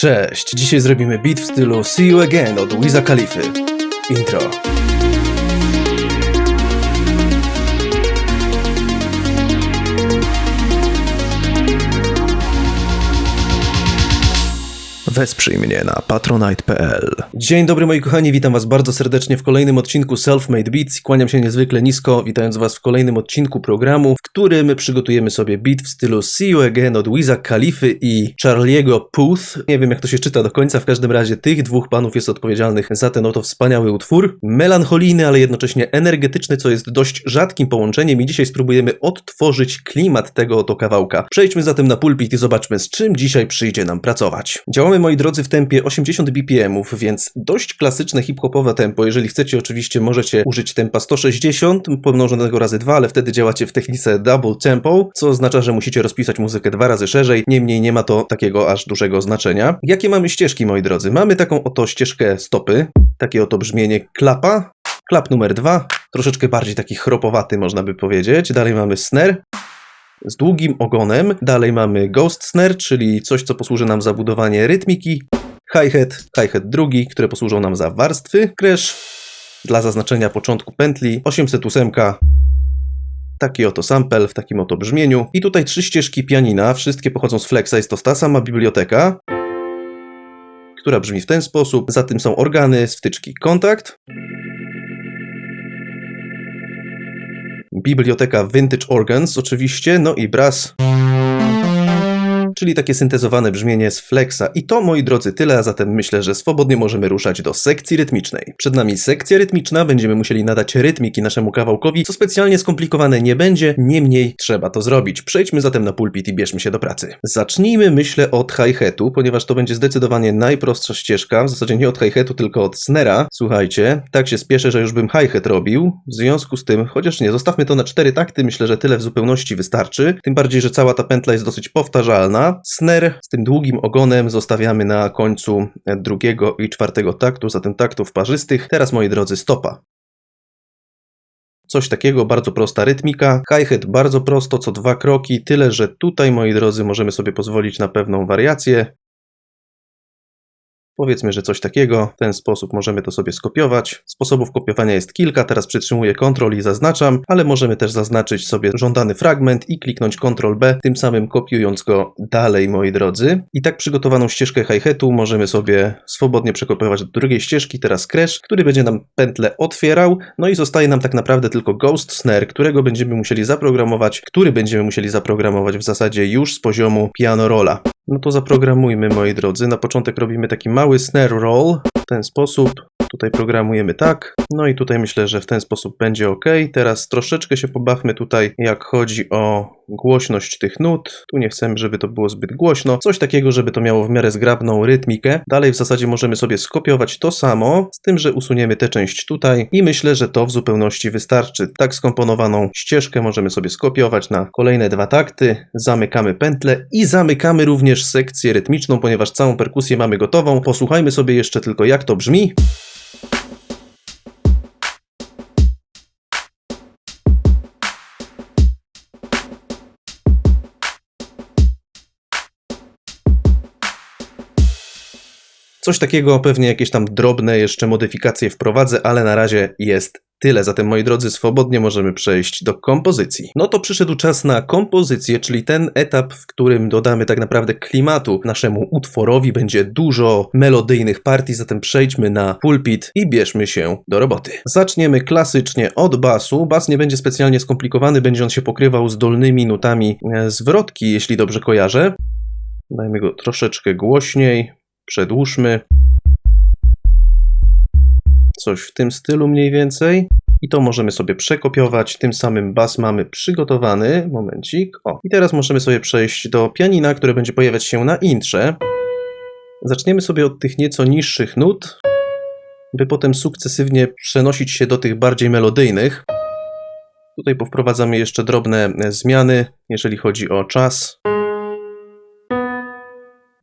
Cześć, dzisiaj zrobimy beat w stylu See You Again od Wiza Khalify. Intro. Wesprzyj mnie na patronite.pl. Dzień dobry moi kochani, witam was bardzo serdecznie w kolejnym odcinku Self-Made Beats. Kłaniam się niezwykle nisko, witając was w kolejnym odcinku programu, w którym przygotujemy sobie beat w stylu See You Again od Wiza Khalify i Charlie'ego Puth. Nie wiem jak to się czyta do końca, w każdym razie tych dwóch panów jest odpowiedzialnych za ten oto wspaniały utwór. Melancholijny, ale jednocześnie energetyczny, co jest dość rzadkim połączeniem i dzisiaj spróbujemy odtworzyć klimat tego oto kawałka. Przejdźmy zatem na pulpit i zobaczmy z czym dzisiaj przyjdzie nam pracować. Działamy moi drodzy w tempie 80 BPM-ów, więc dość klasyczne hip-hopowe tempo. Jeżeli chcecie oczywiście możecie użyć tempa 160 pomnożonego razy 2, ale wtedy działacie w technice double tempo, co oznacza, że musicie rozpisać muzykę dwa razy szerzej. Niemniej nie ma to takiego aż dużego znaczenia. Jakie mamy ścieżki moi drodzy? Mamy taką oto ścieżkę stopy, takie oto brzmienie klapa, klap numer dwa, troszeczkę bardziej taki chropowaty można by powiedzieć. Dalej mamy snare, z długim ogonem. Dalej mamy Ghost Snare, czyli coś, co posłuży nam za budowanie rytmiki. Hi-hat, hi-hat drugi, które posłużą nam za warstwy. Crash dla zaznaczenia początku pętli. 808 Taki oto sample w takim oto brzmieniu. I tutaj trzy ścieżki pianina, wszystkie pochodzą z Flexa, jest to ta sama biblioteka, która brzmi w ten sposób. Za tym są organy z wtyczki kontakt. Biblioteka Vintage Organs oczywiście, no i Brass, czyli takie syntezowane brzmienie z Flexa. I to, moi drodzy, tyle, a zatem myślę, że swobodnie możemy ruszać do sekcji rytmicznej. Przed nami sekcja rytmiczna, będziemy musieli nadać rytmiki naszemu kawałkowi, co specjalnie skomplikowane nie będzie, niemniej trzeba to zrobić. Przejdźmy zatem na pulpit i bierzmy się do pracy. Zacznijmy, myślę, od hi-hatu, ponieważ to będzie zdecydowanie najprostsza ścieżka, w zasadzie nie od hi-hatu, tylko od snera. Słuchajcie, tak się spieszę, że już bym hi-hat robił, w związku z tym, chociaż nie, zostawmy to na cztery takty, myślę, że tyle w zupełności wystarczy, tym bardziej, że cała ta pętla jest dosyć powtarzalna. Snare z tym długim ogonem zostawiamy na końcu drugiego i czwartego taktu, zatem taktów parzystych. Teraz, moi drodzy, stopa. Coś takiego, bardzo prosta rytmika. Hi-hat bardzo prosto, co dwa kroki, tyle że tutaj, moi drodzy, możemy sobie pozwolić na pewną wariację. Powiedzmy, że coś takiego, w ten sposób możemy to sobie skopiować. Sposobów kopiowania jest kilka, teraz przytrzymuję Ctrl i zaznaczam, ale możemy też zaznaczyć sobie żądany fragment i kliknąć Ctrl B, tym samym kopiując go dalej, moi drodzy. I tak przygotowaną ścieżkę hi-hatu możemy sobie swobodnie przekopiować do drugiej ścieżki, teraz crash, który będzie nam pętlę otwierał, no i zostaje nam tak naprawdę tylko ghost snare, którego będziemy musieli zaprogramować, który będziemy musieli zaprogramować w zasadzie już z poziomu piano rolla. No to zaprogramujmy, moi drodzy. Na początek robimy taki mały snare roll w ten sposób. Tutaj programujemy tak. No i tutaj myślę, że w ten sposób będzie ok. Teraz troszeczkę się pobawmy tutaj, jak chodzi o głośność tych nut. Tu nie chcemy, żeby to było zbyt głośno. Coś takiego, żeby to miało w miarę zgrabną rytmikę. Dalej w zasadzie możemy sobie skopiować to samo, z tym, że usuniemy tę część tutaj i myślę, że to w zupełności wystarczy. Tak skomponowaną ścieżkę możemy sobie skopiować na kolejne dwa takty. Zamykamy pętlę i zamykamy również sekcję rytmiczną, ponieważ całą perkusję mamy gotową. Posłuchajmy sobie jeszcze tylko jak to brzmi. Coś takiego, pewnie jakieś tam drobne jeszcze modyfikacje wprowadzę, ale na razie jest tyle. Zatem, moi drodzy, swobodnie możemy przejść do kompozycji. No to przyszedł czas na kompozycję, czyli ten etap, w którym dodamy tak naprawdę klimatu naszemu utworowi. Będzie dużo melodyjnych partii, zatem przejdźmy na pulpit i bierzmy się do roboty. Zaczniemy klasycznie od basu. Bas nie będzie specjalnie skomplikowany, będzie on się pokrywał z dolnymi nutami e, zwrotki, jeśli dobrze kojarzę. Dajmy go troszeczkę głośniej, przedłużmy. Coś w tym stylu mniej więcej. I to możemy sobie przekopiować, tym samym bas mamy przygotowany. Momencik. O, i teraz możemy sobie przejść do pianina, które będzie pojawiać się na intrze. Zaczniemy sobie od tych nieco niższych nut, by potem sukcesywnie przenosić się do tych bardziej melodyjnych. Tutaj powprowadzamy jeszcze drobne zmiany, jeżeli chodzi o czas.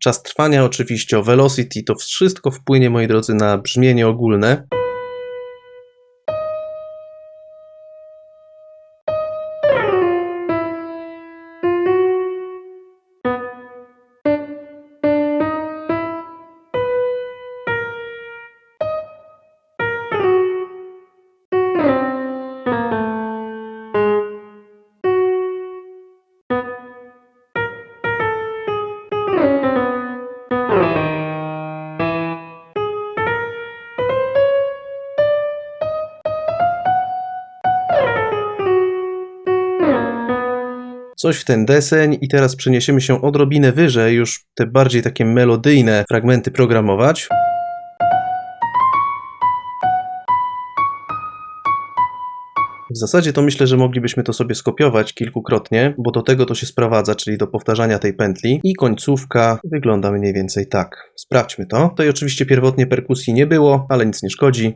Czas trwania oczywiście, o velocity, to wszystko wpłynie, moi drodzy, na brzmienie ogólne. Coś w ten deseń i teraz przeniesiemy się odrobinę wyżej, już te bardziej takie melodyjne fragmenty programować. W zasadzie to myślę, że moglibyśmy to sobie skopiować kilkukrotnie, bo do tego to się sprowadza, czyli do powtarzania tej pętli i końcówka wygląda mniej więcej tak. Sprawdźmy to. Tutaj oczywiście pierwotnie perkusji nie było, ale nic nie szkodzi.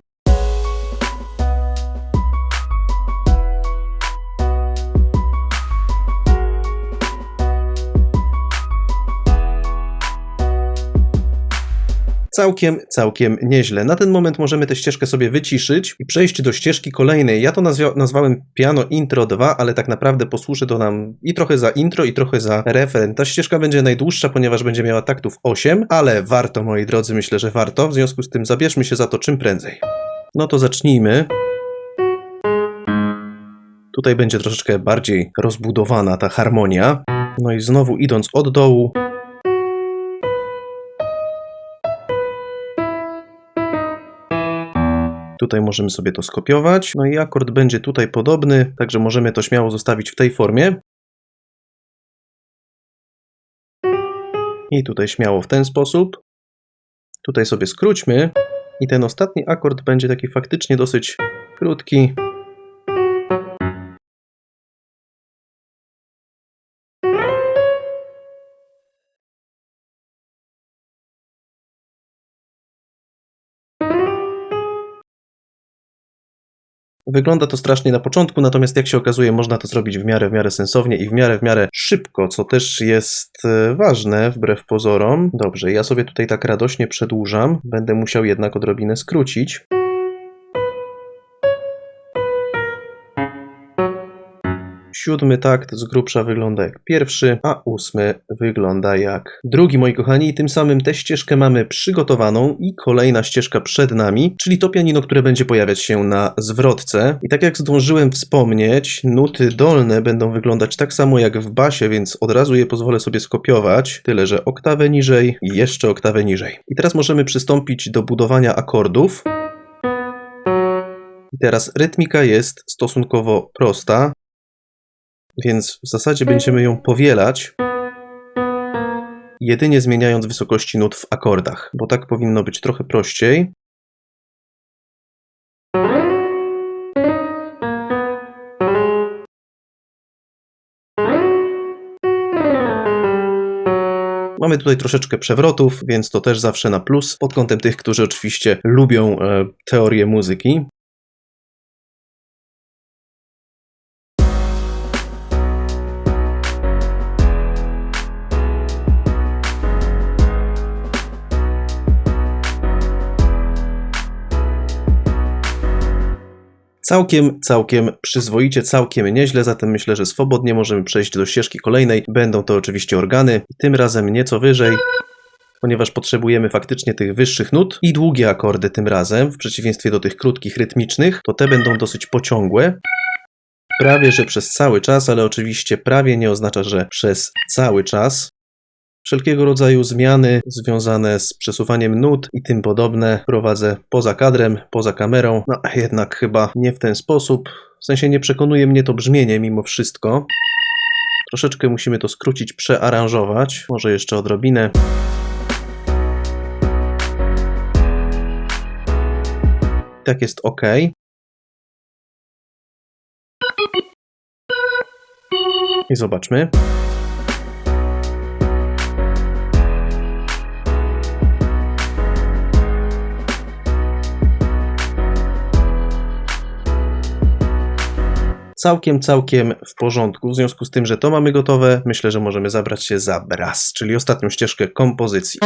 Całkiem, całkiem nieźle. Na ten moment możemy tę ścieżkę sobie wyciszyć i przejść do ścieżki kolejnej. Ja to nazwa- nazwałem Piano Intro 2, ale tak naprawdę posłuży to nam i trochę za intro, i trochę za refren. Ta ścieżka będzie najdłuższa, ponieważ będzie miała taktów 8, ale warto, moi drodzy, myślę, że warto. W związku z tym zabierzmy się za to czym prędzej. No to zacznijmy. Tutaj będzie troszeczkę bardziej rozbudowana ta harmonia. No i znowu idąc od dołu, Tutaj możemy sobie to skopiować. No i akord będzie tutaj podobny, także możemy to śmiało zostawić w tej formie. I tutaj śmiało w ten sposób. Tutaj sobie skróćmy. I ten ostatni akord będzie taki faktycznie dosyć krótki. Wygląda to strasznie na początku, natomiast jak się okazuje, można to zrobić w miarę, w miarę sensownie i w miarę, w miarę szybko, co też jest e, ważne wbrew pozorom. Dobrze, ja sobie tutaj tak radośnie przedłużam. Będę musiał jednak odrobinę skrócić. Siódmy takt z grubsza wygląda jak pierwszy, a ósmy wygląda jak drugi, moi kochani. I tym samym tę ścieżkę mamy przygotowaną i kolejna ścieżka przed nami, czyli to pianino, które będzie pojawiać się na zwrotce. I tak jak zdążyłem wspomnieć, nuty dolne będą wyglądać tak samo jak w basie, więc od razu je pozwolę sobie skopiować, tyle że oktawę niżej i jeszcze oktawę niżej. I teraz możemy przystąpić do budowania akordów. I teraz rytmika jest stosunkowo prosta. Więc w zasadzie będziemy ją powielać, jedynie zmieniając wysokości nut w akordach, bo tak powinno być trochę prościej. Mamy tutaj troszeczkę przewrotów, więc to też zawsze na plus pod kątem tych, którzy oczywiście lubią e, teorię muzyki. Całkiem, całkiem przyzwoicie, całkiem nieźle, zatem myślę, że swobodnie możemy przejść do ścieżki kolejnej. Będą to oczywiście organy, tym razem nieco wyżej, ponieważ potrzebujemy faktycznie tych wyższych nut i długie akordy tym razem, w przeciwieństwie do tych krótkich, rytmicznych, to te będą dosyć pociągłe. Prawie, że przez cały czas, ale oczywiście prawie nie oznacza, że przez cały czas. Wszelkiego rodzaju zmiany związane z przesuwaniem nut i tym podobne prowadzę poza kadrem, poza kamerą. No jednak chyba nie w ten sposób. W sensie nie przekonuje mnie to brzmienie mimo wszystko. Troszeczkę musimy to skrócić, przearanżować. Może jeszcze odrobinę. Tak jest ok. I zobaczmy. Całkiem, całkiem w porządku. W związku z tym, że to mamy gotowe, myślę, że możemy zabrać się za bras, czyli ostatnią ścieżkę kompozycji.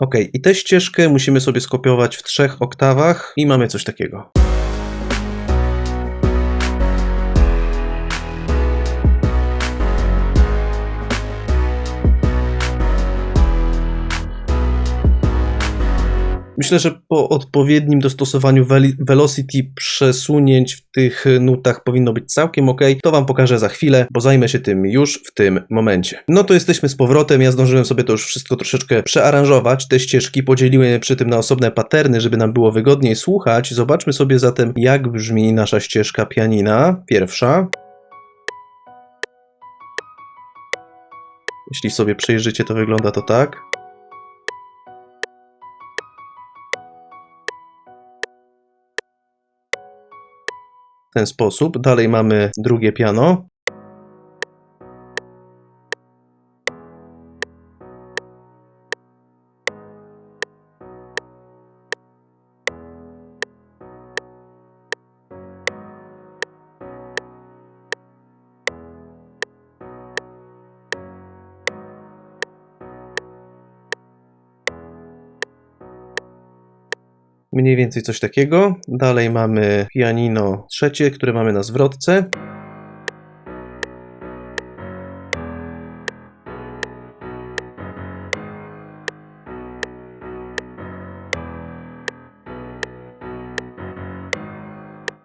Ok, i tę ścieżkę musimy sobie skopiować w trzech oktawach i mamy coś takiego. Myślę, że po odpowiednim dostosowaniu velocity przesunięć w tych nutach powinno być całkiem ok. To Wam pokażę za chwilę, bo zajmę się tym już w tym momencie. No to jesteśmy z powrotem. Ja zdążyłem sobie to już wszystko troszeczkę przearanżować. Te ścieżki podzieliłem przy tym na osobne paterny, żeby nam było wygodniej słuchać. Zobaczmy sobie zatem, jak brzmi nasza ścieżka pianina. Pierwsza. Jeśli sobie przejrzycie, to wygląda to tak. Ten sposób. Dalej mamy drugie piano. Mniej więcej coś takiego. Dalej mamy pianino trzecie, które mamy na zwrotce.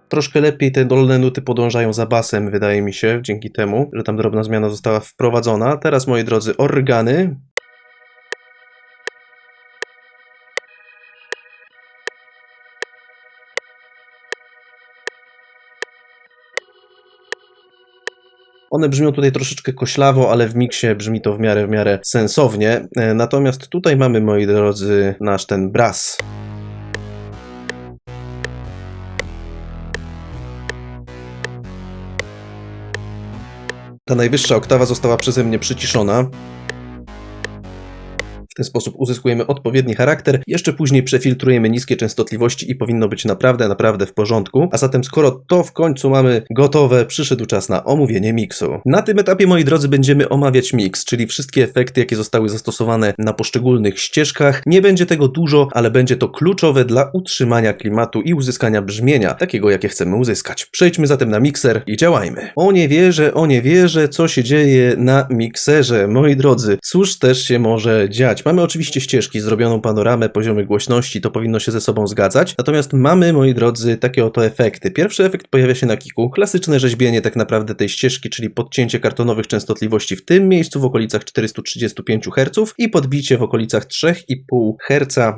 Troszkę lepiej te dolne nuty podążają za basem, wydaje mi się, dzięki temu, że tam drobna zmiana została wprowadzona. Teraz, moi drodzy, organy. One brzmią tutaj troszeczkę koślawo, ale w miksie brzmi to w miarę, w miarę sensownie. E, Natomiast tutaj mamy, moi drodzy, nasz ten bras. Ta najwyższa oktawa została przeze mnie przyciszona. Ten sposób uzyskujemy odpowiedni charakter. Jeszcze później przefiltrujemy niskie częstotliwości i powinno być naprawdę, naprawdę w porządku. A zatem, skoro to w końcu mamy gotowe, przyszedł czas na omówienie miksu. Na tym etapie, moi drodzy, będziemy omawiać mix, czyli wszystkie efekty, jakie zostały zastosowane na poszczególnych ścieżkach. Nie będzie tego dużo, ale będzie to kluczowe dla utrzymania klimatu i uzyskania brzmienia, takiego jakie chcemy uzyskać. Przejdźmy zatem na mikser i działajmy. O nie wierzę, o nie wierzę, co się dzieje na mikserze, moi drodzy. Cóż też się może dziać? Mamy oczywiście ścieżki, zrobioną panoramę, poziomy głośności, to powinno się ze sobą zgadzać. Natomiast mamy, moi drodzy, takie oto efekty. Pierwszy efekt pojawia się na kiku. Klasyczne rzeźbienie tak naprawdę tej ścieżki, czyli podcięcie kartonowych częstotliwości w tym miejscu w okolicach 435 Hz i podbicie w okolicach 3,5 Hz,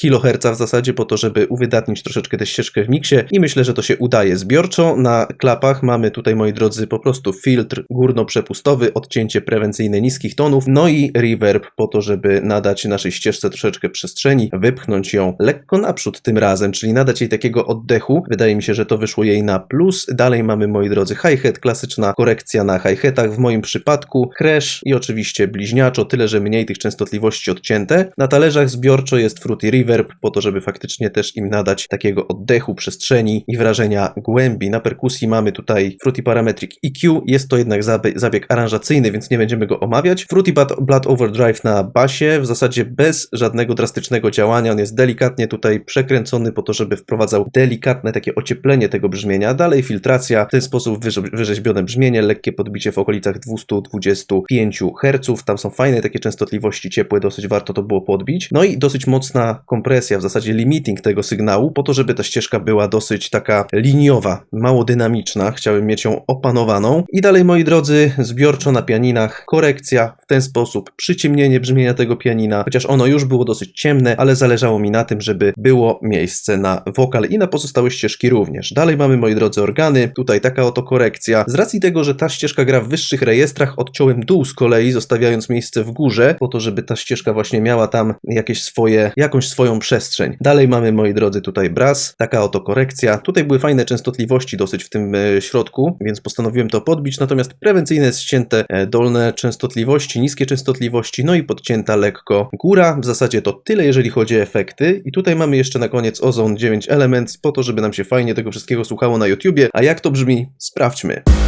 kHz w zasadzie po to, żeby uwydatnić troszeczkę tę ścieżkę w miksie i myślę, że to się udaje. Zbiorczo na klapach mamy tutaj, moi drodzy, po prostu filtr górno-przepustowy, odcięcie prewencyjne niskich tonów, no i reverb po to, żeby nadać naszej ścieżce troszeczkę przestrzeni, wypchnąć ją lekko naprzód tym razem, czyli nadać jej takiego oddechu. Wydaje mi się, że to wyszło jej na plus. Dalej mamy, moi drodzy, hi-hat, klasyczna korekcja na hi-hatach, w moim przypadku crash i oczywiście bliźniaczo, tyle że mniej tych częstotliwości odcięte. Na talerzach zbiorczo jest Fruity Reverb, po to, żeby faktycznie też im nadać takiego oddechu, przestrzeni i wrażenia głębi. Na perkusji mamy tutaj Fruity Parametric EQ, jest to jednak zabieg aranżacyjny, więc nie będziemy go omawiać. Fruity Blood Overdrive na basie, w zasadzie bez żadnego drastycznego działania. On jest delikatnie tutaj przekręcony po to, żeby wprowadzał delikatne takie ocieplenie tego brzmienia. Dalej filtracja, w ten sposób wyrzeźbione brzmienie, lekkie podbicie w okolicach 225 Hz. Tam są fajne takie częstotliwości ciepłe, dosyć warto to było podbić. No i dosyć mocna kompresja, w zasadzie limiting tego sygnału, po to, żeby ta ścieżka była dosyć taka liniowa, mało dynamiczna. Chciałem mieć ją opanowaną. I dalej, moi drodzy, zbiorczo na pianinach, korekcja w ten sposób, przyciemnienie brzmienia tego pianina, chociaż ono już było dosyć ciemne, ale zależało mi na tym, żeby było miejsce na wokal i na pozostałe ścieżki również. Dalej mamy, moi drodzy, organy. Tutaj taka oto korekcja. Z racji tego, że ta ścieżka gra w wyższych rejestrach, odciąłem dół z kolei, zostawiając miejsce w górze, po to, żeby ta ścieżka właśnie miała tam jakieś swoje, jakąś swoją przestrzeń. Dalej mamy, moi drodzy, tutaj bras. Taka oto korekcja. Tutaj były fajne częstotliwości dosyć w tym e, środku, więc postanowiłem to podbić, natomiast prewencyjne ścięte e, dolne częstotliwości, niskie częstotliwości, no i podcięta lekko góra. W zasadzie to tyle, jeżeli chodzi o efekty. I tutaj mamy jeszcze na koniec Ozone 9 Elements, po to, żeby nam się fajnie tego wszystkiego słuchało na YouTubie. A jak to brzmi? Sprawdźmy.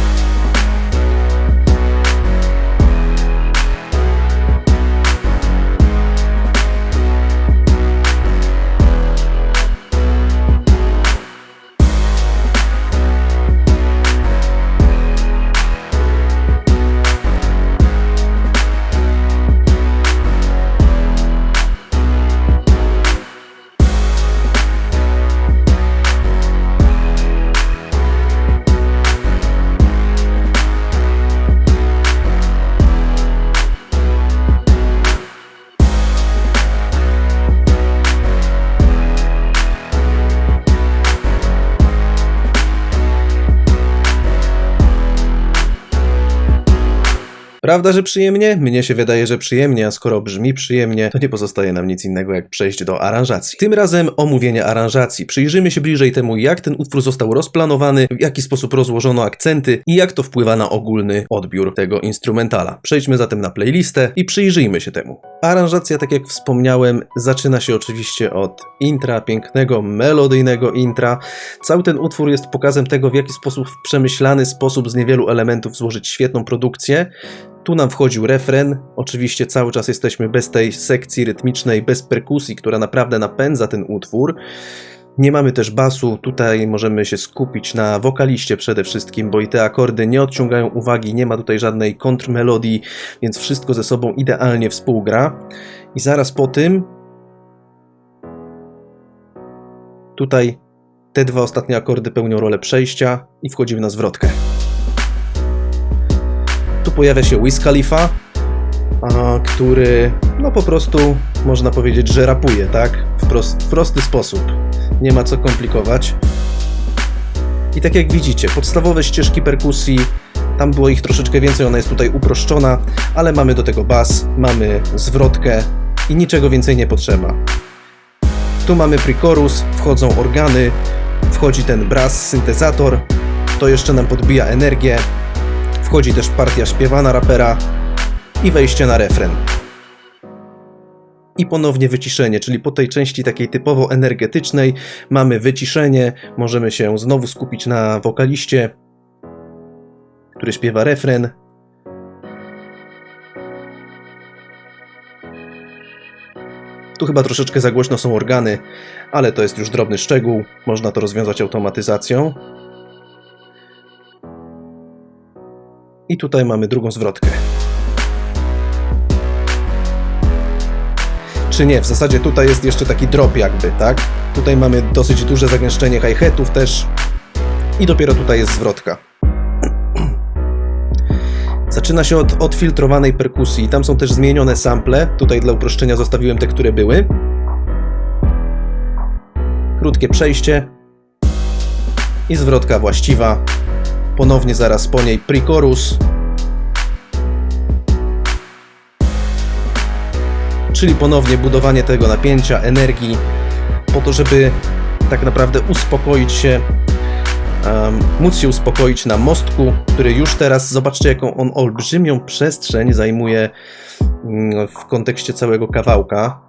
Prawda, że przyjemnie? Mnie się wydaje, że przyjemnie, a skoro brzmi przyjemnie, to nie pozostaje nam nic innego jak przejść do aranżacji. Tym razem omówienie aranżacji. Przyjrzymy się bliżej temu, jak ten utwór został rozplanowany, w jaki sposób rozłożono akcenty i jak to wpływa na ogólny odbiór tego instrumentala. Przejdźmy zatem na playlistę i przyjrzyjmy się temu. Aranżacja, tak jak wspomniałem, zaczyna się oczywiście od intra, pięknego, melodyjnego intra. Cały ten utwór jest pokazem tego, w jaki sposób w przemyślany sposób z niewielu elementów złożyć świetną produkcję. Tu nam wchodził refren. Oczywiście cały czas jesteśmy bez tej sekcji rytmicznej, bez perkusji, która naprawdę napędza ten utwór. Nie mamy też basu, tutaj możemy się skupić na wokaliście przede wszystkim, bo i te akordy nie odciągają uwagi, nie ma tutaj żadnej kontrmelodii, więc wszystko ze sobą idealnie współgra. I zaraz po tym tutaj te dwa ostatnie akordy pełnią rolę przejścia i wchodzimy na zwrotkę. Tu pojawia się Wiz Khalifa, a, który no po prostu można powiedzieć, że rapuje, tak? W, prost, w prosty sposób. Nie ma co komplikować. I tak jak widzicie, podstawowe ścieżki perkusji, tam było ich troszeczkę więcej, ona jest tutaj uproszczona, ale mamy do tego bas, mamy zwrotkę i niczego więcej nie potrzeba. Tu mamy pre-chorus, wchodzą organy, wchodzi ten brass, syntezator, to jeszcze nam podbija energię, wchodzi też partia śpiewana rapera i wejście na refren. I ponownie wyciszenie, czyli po tej części takiej typowo energetycznej mamy wyciszenie, możemy się znowu skupić na wokaliście, który śpiewa refren. Tu chyba troszeczkę za głośno są organy, ale to jest już drobny szczegół, można to rozwiązać automatyzacją. I tutaj mamy drugą zwrotkę. Czy nie? W zasadzie tutaj jest jeszcze taki drop jakby, tak? Tutaj mamy dosyć duże zagęszczenie hi-hatów też. I dopiero tutaj jest zwrotka. Zaczyna się od odfiltrowanej perkusji. Tam są też zmienione sample. Tutaj dla uproszczenia zostawiłem te, które były. Krótkie przejście. I zwrotka właściwa. Ponownie zaraz po niej pre-chorus. Czyli ponownie budowanie tego napięcia, energii, po to, żeby tak naprawdę uspokoić się, um, móc się uspokoić na mostku, który już teraz, zobaczcie jaką on olbrzymią przestrzeń zajmuje mm, w kontekście całego kawałka.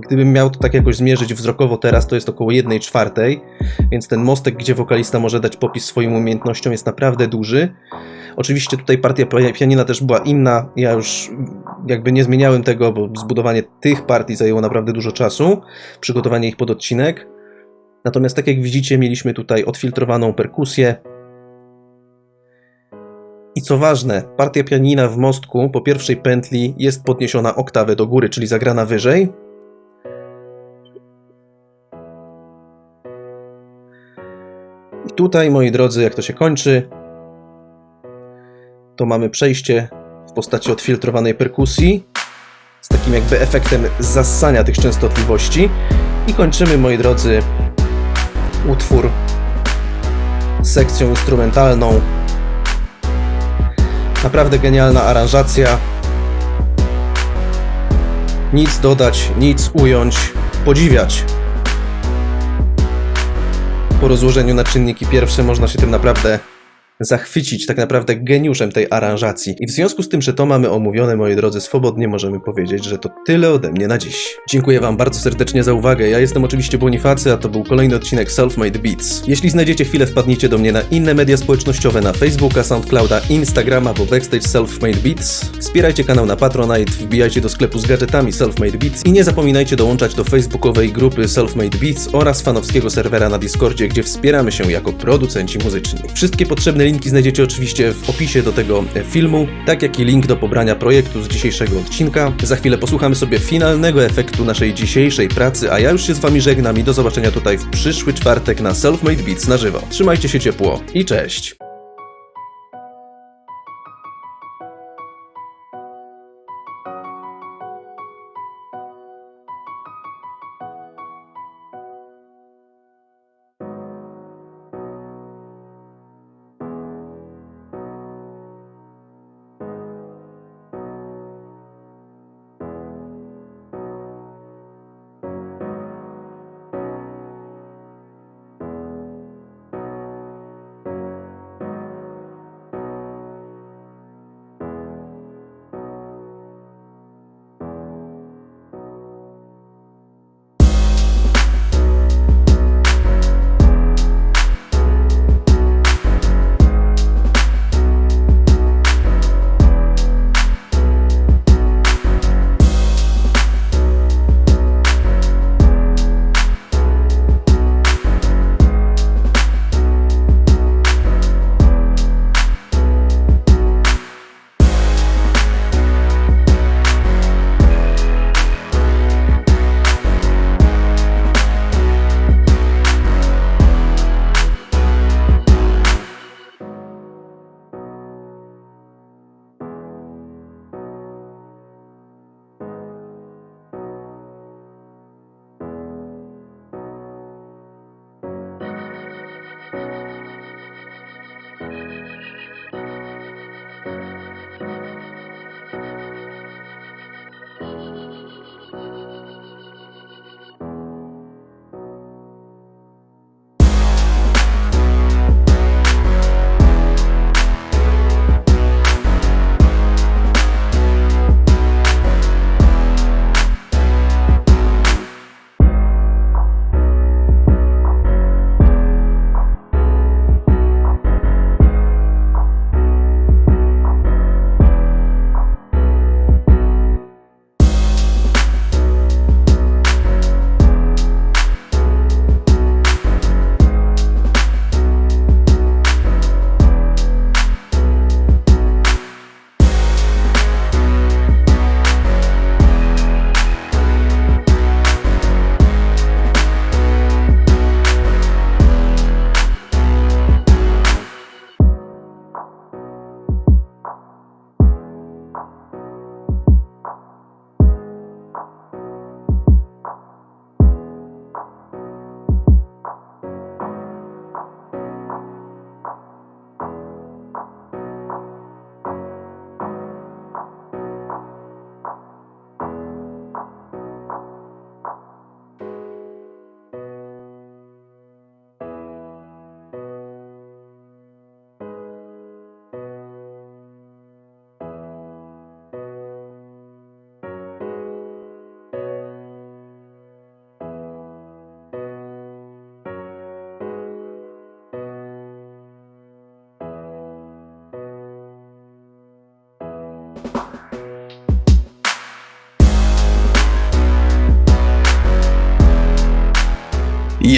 Gdybym miał to tak jakoś zmierzyć wzrokowo teraz, to jest około 1 czwartej, więc ten mostek, gdzie wokalista może dać popis swoim umiejętnościom jest naprawdę duży. Oczywiście tutaj partia pianina też była inna, ja już jakby nie zmieniałem tego, bo zbudowanie tych partii zajęło naprawdę dużo czasu, przygotowanie ich pod odcinek. Natomiast tak jak widzicie, mieliśmy tutaj odfiltrowaną perkusję. I co ważne, partia pianina w mostku po pierwszej pętli jest podniesiona oktawę do góry, czyli zagrana wyżej, I tutaj, moi drodzy, jak to się kończy, to mamy przejście w postaci odfiltrowanej perkusji z takim jakby efektem zassania tych częstotliwości i kończymy, moi drodzy, utwór sekcją instrumentalną. Naprawdę genialna aranżacja. Nic dodać, nic ująć, podziwiać po rozłożeniu na czynniki pierwsze można się tym naprawdę zachwycić tak naprawdę geniuszem tej aranżacji. I w związku z tym, że to mamy omówione, moi drodzy, swobodnie możemy powiedzieć, że to tyle ode mnie na dziś. Dziękuję Wam bardzo serdecznie za uwagę. Ja jestem oczywiście Bonifacy, a to był kolejny odcinek Selfmade Beats. Jeśli znajdziecie chwilę, wpadnijcie do mnie na inne media społecznościowe, na Facebooka, Soundclouda, Instagrama, bo Backstage Selfmade Beats. Wspierajcie kanał na Patronite, wbijajcie do sklepu z gadżetami Selfmade Beats i nie zapominajcie dołączać do facebookowej grupy Selfmade Beats oraz fanowskiego serwera na Discordzie, gdzie wspieramy się jako producenci muzyczni. Wszystkie potrzebne Linki znajdziecie oczywiście w opisie do tego filmu, tak jak i link do pobrania projektu z dzisiejszego odcinka. Za chwilę posłuchamy sobie finalnego efektu naszej dzisiejszej pracy, a ja już się z Wami żegnam i do zobaczenia tutaj w przyszły czwartek na Selfmade Beats na żywo. Trzymajcie się ciepło i cześć!